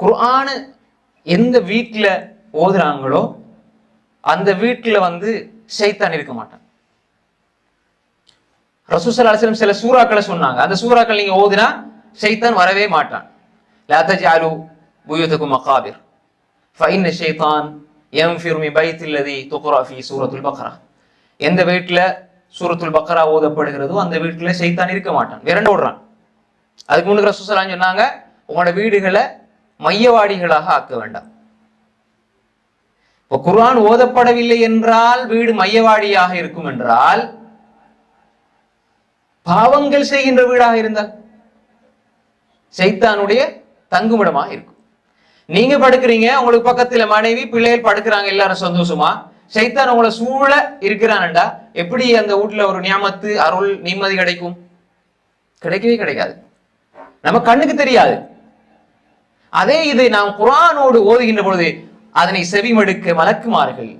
குர்ஆனை எந்த வீட்டில் ஓதுறாங்களோ அந்த வீட்டில் வந்து சைத்தான் இருக்க மாட்டான். ரசூசல் அலிஸ்லம் சில சூறாக்களை சொன்னாங்க. அந்த சூறாக்கள் நீங்க ஓதுனா சைத்தான் வரவே மாட்டான். லா அலு புயூதக்கும் மகாபிர். ஃபைன் ஷைத்தான் எம் ஃபிர்மி பைத்தில்லதி துக்ரா சூரத்துல் பக்ரா. எந்த வீட்டில் சூரத்துல் பக்ரா ஓதப்படுகிறதோ அந்த வீட்டில் சைத்தான் இருக்க மாட்டான். விரண்டு ஓடுறான் அதுக்கு முன்னுக்கு ரசூசலாம் சொன்னாங்க உங்களோட வீடுகளை மையவாடிகளாக ஆக்க வேண்டாம். இப்போ குர்ஆன் ஓதப்படவில்லை என்றால் வீடு மையவாடியாக இருக்கும் என்றால் பாவங்கள் செய்கின்ற வீடாக இருந்தால் சைத்தானுடைய தங்குமிடமாக இருக்கும். நீங்க படுக்கிறீங்க உங்களுக்கு பக்கத்துல மனைவி பிள்ளைகள் படுக்கிறாங்க எல்லாரும் சந்தோஷமா? சைத்தான் உங்களை சூழ இருக்கிறான்டா எப்படி அந்த வீட்டுல ஒரு நியாமத்து அருள் நிம்மதி கிடைக்கும்? கிடைக்கவே கிடைக்காது. நம்ம கண்ணுக்கு தெரியாது. அதே இது நாம் குர்ஆனோடு ஓதுகின்ற பொழுது அதனை செவிமடுக்க மலக்குமார்கள்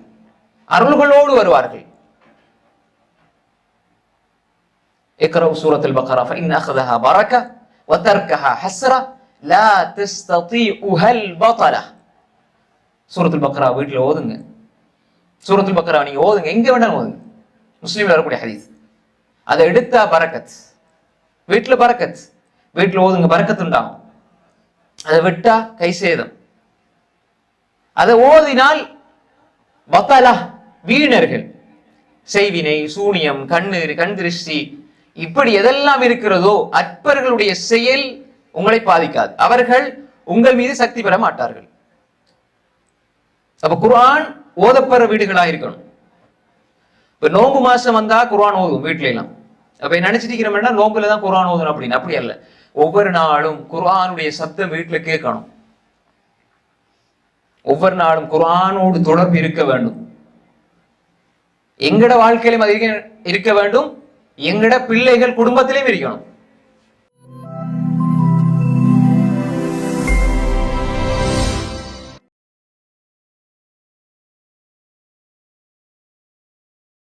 அருள்களோடு வருவார்கள் اقرأوا سورة البقرة فإن أخذها بركة وتركها حسرة لا تستطيعها البطلة சூரத்துல் பக்ரா வீட்டில் ஓதுங்க சூரத்துல் பக்ரா நீங்க ஓதுங்க எங்க வேணாலும் ஓதுங்க முஸ்லீம்ல வரக்கூடிய ஹதீஸ் அதை எடுத்தா பரக்கத் வீட்டுல பரக்கத் வீட்டுல ஓதுங்க பரக்கத் உண்டாகும் அதை விட்டா கை சேதம். அதை ஓதினால் பத்தலா வீணர்கள். செய்வினை சூனியம் கண்ணு கண் திருஷ்டி இப்படி எதெல்லாம் இருக்கிறதோ அற்பர்களுடைய செயல் உங்களை பாதிக்காது. அவர்கள் உங்கள் மீது சக்தி பெற மாட்டார்கள். அப்ப குர்ஆன் ஓதப்பெற வீடுகளா இருக்கணும். இப்ப நோன்பு மாசம் வந்தா குர்ஆன் ஓதும் வீட்டுல எல்லாம் அப்ப நினைச்சிட்டு இருக்கிறோம்னா நோம்புல தான் குரான் ஓதணும் அப்படின்னு. அப்படி அல்ல. ஒவ்வொரு நாளும் குர்ஆனுடைய சத்தம் வீட்டில் கேட்கணும். ஒவ்வொரு நாளும் குர்ஆனோடு தொடர்பு இருக்க வேண்டும். எங்கட வாழ்க்கையிலும் அது இருக்க- இருக்க வேண்டும். எங்கட பிள்ளைகள் குடும்பத்திலையும் இருக்கணும்.